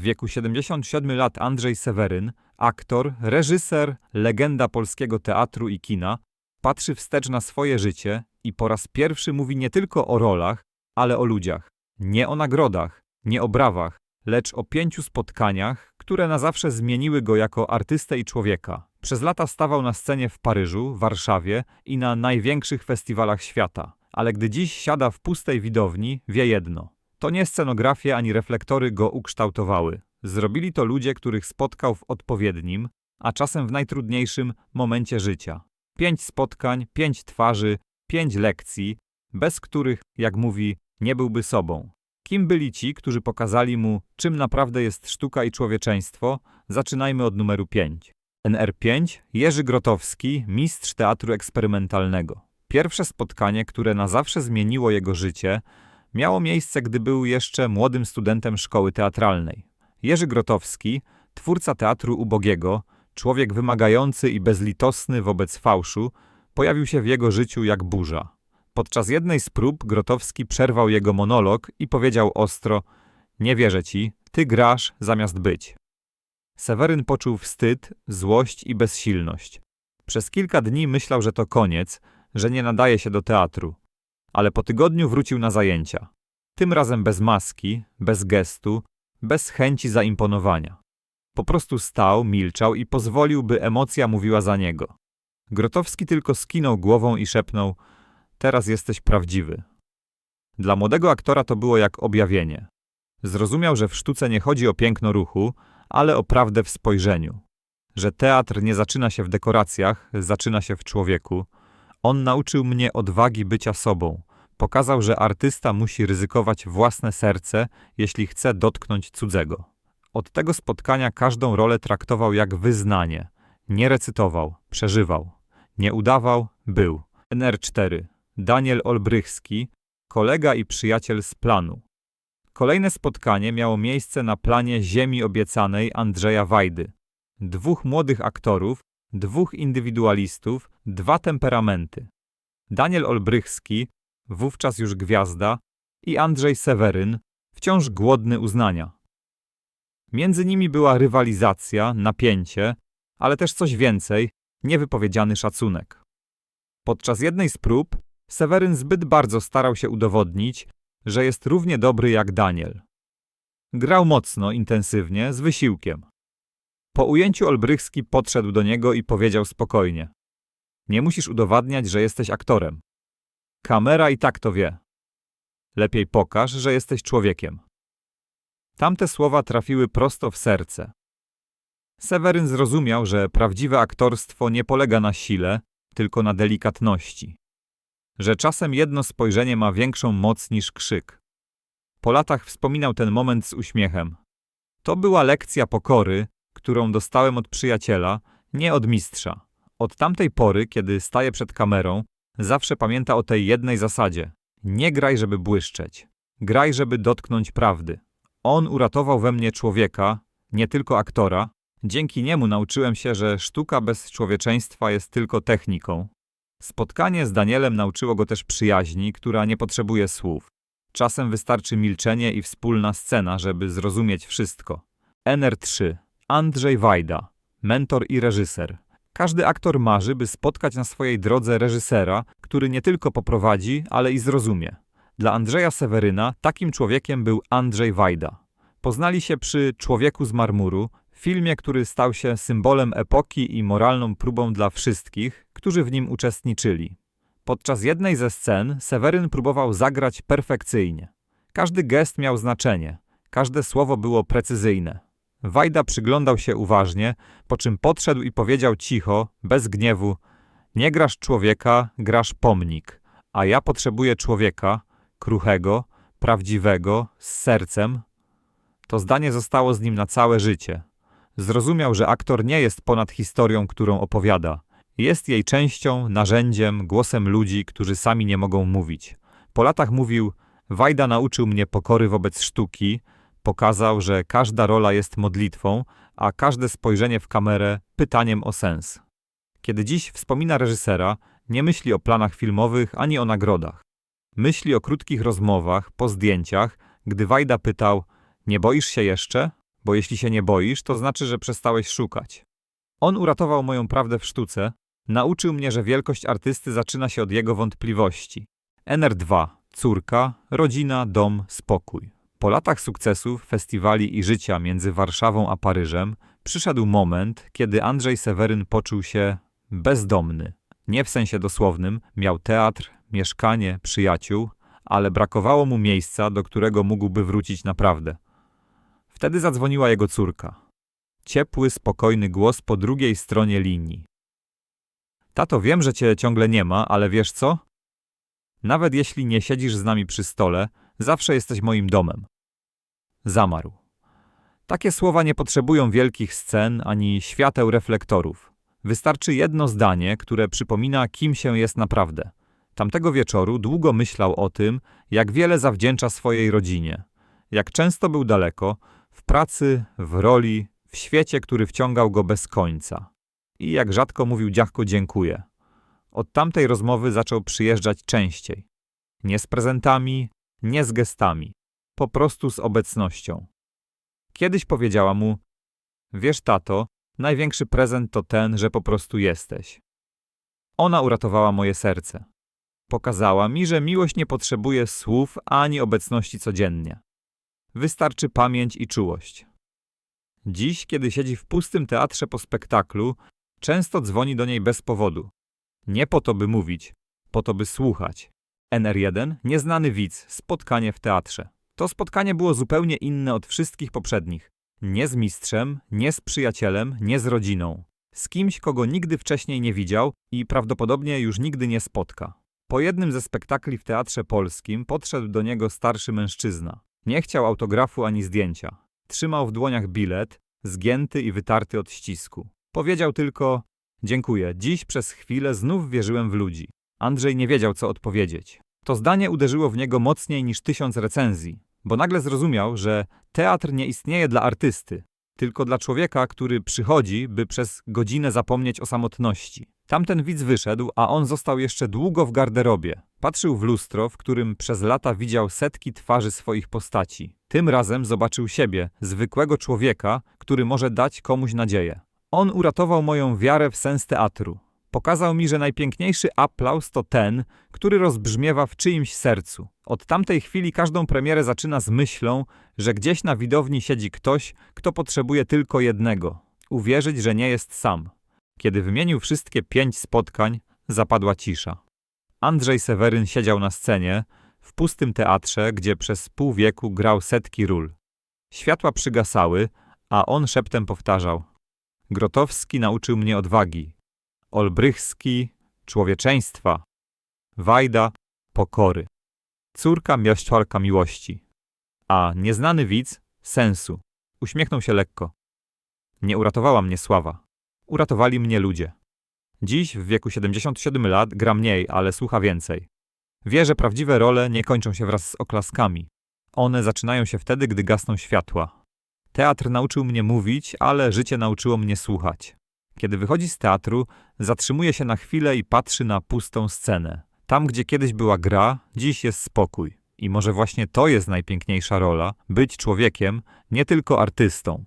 W wieku 77 lat Andrzej Seweryn, aktor, reżyser, legenda polskiego teatru i kina, patrzy wstecz na swoje życie i po raz pierwszy mówi nie tylko o rolach, ale o ludziach. Nie o nagrodach, nie o brawach, lecz o pięciu spotkaniach, które na zawsze zmieniły go jako artystę i człowieka. Przez lata stawał na scenie w Paryżu, Warszawie i na największych festiwalach świata. Ale gdy dziś siada w pustej widowni, wie jedno. To nie scenografie ani reflektory go ukształtowały. Zrobili to ludzie, których spotkał w odpowiednim, a czasem w najtrudniejszym momencie życia. Pięć spotkań, pięć twarzy, pięć lekcji, bez których, jak mówi, nie byłby sobą. Kim byli ci, którzy pokazali mu, czym naprawdę jest sztuka i człowieczeństwo? Zaczynajmy od numeru 5. NR5 Jerzy Grotowski, mistrz teatru eksperymentalnego. Pierwsze spotkanie, które na zawsze zmieniło jego życie, miało miejsce, gdy był jeszcze młodym studentem szkoły teatralnej. Jerzy Grotowski, twórca teatru ubogiego, człowiek wymagający i bezlitosny wobec fałszu, pojawił się w jego życiu jak burza. Podczas jednej z prób Grotowski przerwał jego monolog i powiedział ostro: Nie wierzę ci, ty grasz zamiast być. Seweryn poczuł wstyd, złość i bezsilność. Przez kilka dni myślał, że to koniec, że nie nadaje się do teatru. Ale po tygodniu wrócił na zajęcia. Tym razem bez maski, bez gestu, bez chęci zaimponowania. Po prostu stał, milczał i pozwolił, by emocja mówiła za niego. Grotowski tylko skinął głową i szepnął: Teraz jesteś prawdziwy. Dla młodego aktora to było jak objawienie. Zrozumiał, że w sztuce nie chodzi o piękno ruchu, ale o prawdę w spojrzeniu. Że teatr nie zaczyna się w dekoracjach, zaczyna się w człowieku. On nauczył mnie odwagi bycia sobą. Pokazał, że artysta musi ryzykować własne serce, jeśli chce dotknąć cudzego. Od tego spotkania każdą rolę traktował jak wyznanie. Nie recytował, przeżywał. Nie udawał, był. NR4. Daniel Olbrychski, kolega i przyjaciel z planu. Kolejne spotkanie miało miejsce na planie Ziemi Obiecanej Andrzeja Wajdy. Dwóch młodych aktorów, dwóch indywidualistów, dwa temperamenty. Daniel Olbrychski, wówczas już gwiazda, i Andrzej Seweryn, wciąż głodny uznania. Między nimi była rywalizacja, napięcie, ale też coś więcej, niewypowiedziany szacunek. Podczas jednej z prób Seweryn zbyt bardzo starał się udowodnić, że jest równie dobry jak Daniel. Grał mocno, intensywnie, z wysiłkiem. Po ujęciu Olbrychski podszedł do niego i powiedział spokojnie: Nie musisz udowadniać, że jesteś aktorem. Kamera i tak to wie. Lepiej pokaż, że jesteś człowiekiem. Tamte słowa trafiły prosto w serce. Seweryn zrozumiał, że prawdziwe aktorstwo nie polega na sile, tylko na delikatności. Że czasem jedno spojrzenie ma większą moc niż krzyk. Po latach wspominał ten moment z uśmiechem. To była lekcja pokory, którą dostałem od przyjaciela, nie od mistrza. Od tamtej pory, kiedy staję przed kamerą, zawsze pamięta o tej jednej zasadzie. Nie graj, żeby błyszczeć. Graj, żeby dotknąć prawdy. On uratował we mnie człowieka, nie tylko aktora. Dzięki niemu nauczyłem się, że sztuka bez człowieczeństwa jest tylko techniką. Spotkanie z Danielem nauczyło go też przyjaźni, która nie potrzebuje słów. Czasem wystarczy milczenie i wspólna scena, żeby zrozumieć wszystko. NR3 Andrzej Wajda, mentor i reżyser. Każdy aktor marzy, by spotkać na swojej drodze reżysera, który nie tylko poprowadzi, ale i zrozumie. Dla Andrzeja Seweryna takim człowiekiem był Andrzej Wajda. Poznali się przy Człowieku z marmuru, filmie, który stał się symbolem epoki i moralną próbą dla wszystkich, którzy w nim uczestniczyli. Podczas jednej ze scen Seweryn próbował zagrać perfekcyjnie. Każdy gest miał znaczenie, każde słowo było precyzyjne. Wajda przyglądał się uważnie, po czym podszedł i powiedział cicho, bez gniewu: Nie grasz człowieka, grasz pomnik, a ja potrzebuję człowieka, kruchego, prawdziwego, z sercem. To zdanie zostało z nim na całe życie. Zrozumiał, że aktor nie jest ponad historią, którą opowiada. Jest jej częścią, narzędziem, głosem ludzi, którzy sami nie mogą mówić. Po latach mówił: Wajda nauczył mnie pokory wobec sztuki, pokazał, że każda rola jest modlitwą, a każde spojrzenie w kamerę pytaniem o sens. Kiedy dziś wspomina reżysera, nie myśli o planach filmowych ani o nagrodach. Myśli o krótkich rozmowach, po zdjęciach, gdy Wajda pytał: Nie boisz się jeszcze? bo jeśli się nie boisz, to znaczy, że przestałeś szukać. On uratował moją prawdę w sztuce, nauczył mnie, że wielkość artysty zaczyna się od jego wątpliwości. NR2 córka, rodzina, dom, spokój. Po latach sukcesów, festiwali i życia między Warszawą a Paryżem przyszedł moment, kiedy Andrzej Seweryn poczuł się bezdomny. Nie w sensie dosłownym, miał teatr, mieszkanie, przyjaciół, ale brakowało mu miejsca, do którego mógłby wrócić naprawdę. Wtedy zadzwoniła jego córka. Ciepły, spokojny głos po drugiej stronie linii. Tato, wiem, że cię ciągle nie ma, ale wiesz co? Nawet jeśli nie siedzisz z nami przy stole, zawsze jesteś moim domem. Zamarł. Takie słowa nie potrzebują wielkich scen ani świateł reflektorów. Wystarczy jedno zdanie, które przypomina, kim się jest naprawdę. Tamtego wieczoru długo myślał o tym, jak wiele zawdzięcza swojej rodzinie, jak często był daleko, w pracy, w roli, w świecie, który wciągał go bez końca. I jak rzadko mówił dziadko dziękuję. Od tamtej rozmowy zaczął przyjeżdżać częściej. Nie z prezentami, nie z gestami, po prostu z obecnością. Kiedyś powiedziała mu: Wiesz, tato, największy prezent to ten, że po prostu jesteś. Ona uratowała moje serce. Pokazała mi, że miłość nie potrzebuje słów ani obecności codziennie. Wystarczy pamięć i czułość. Dziś, kiedy siedzi w pustym teatrze po spektaklu, często dzwoni do niej bez powodu. Nie po to, by mówić, po to, by słuchać. NR1, nieznany widz, spotkanie w teatrze. To spotkanie było zupełnie inne od wszystkich poprzednich. Nie z mistrzem, nie z przyjacielem, nie z rodziną. Z kimś, kogo nigdy wcześniej nie widział i prawdopodobnie już nigdy nie spotka. Po jednym ze spektakli w Teatrze Polskim podszedł do niego starszy mężczyzna. Nie chciał autografu ani zdjęcia. Trzymał w dłoniach bilet, zgięty i wytarty od ścisku. Powiedział tylko: Dziękuję, dziś przez chwilę znów wierzyłem w ludzi. Andrzej nie wiedział, co odpowiedzieć. To zdanie uderzyło w niego mocniej niż tysiąc recenzji, bo nagle zrozumiał, że teatr nie istnieje dla artysty, tylko dla człowieka, który przychodzi, by przez godzinę zapomnieć o samotności. Tamten widz wyszedł, a on został jeszcze długo w garderobie. Patrzył w lustro, w którym przez lata widział setki twarzy swoich postaci. Tym razem zobaczył siebie, zwykłego człowieka, który może dać komuś nadzieję. On uratował moją wiarę w sens teatru. Pokazał mi, że najpiękniejszy aplauz to ten, który rozbrzmiewa w czyimś sercu. Od tamtej chwili każdą premierę zaczyna z myślą, że gdzieś na widowni siedzi ktoś, kto potrzebuje tylko jednego uwierzyć, że nie jest sam. Kiedy wymienił wszystkie pięć spotkań, zapadła cisza. Andrzej Seweryn siedział na scenie, w pustym teatrze, gdzie przez pół wieku grał setki ról. Światła przygasały, a on szeptem powtarzał: Grotowski nauczył mnie odwagi, Olbrychski człowieczeństwa, Wajda pokory, córka mieszczalka miłości, a nieznany widz sensu. Uśmiechnął się lekko. Nie uratowała mnie sława. Uratowali mnie ludzie. Dziś, w wieku 77 lat, gra mniej, ale słucha więcej. Wie, że prawdziwe role nie kończą się wraz z oklaskami. One zaczynają się wtedy, gdy gasną światła. Teatr nauczył mnie mówić, ale życie nauczyło mnie słuchać. Kiedy wychodzi z teatru, zatrzymuje się na chwilę i patrzy na pustą scenę. Tam, gdzie kiedyś była gra, dziś jest spokój. I może właśnie to jest najpiękniejsza rola być człowiekiem, nie tylko artystą.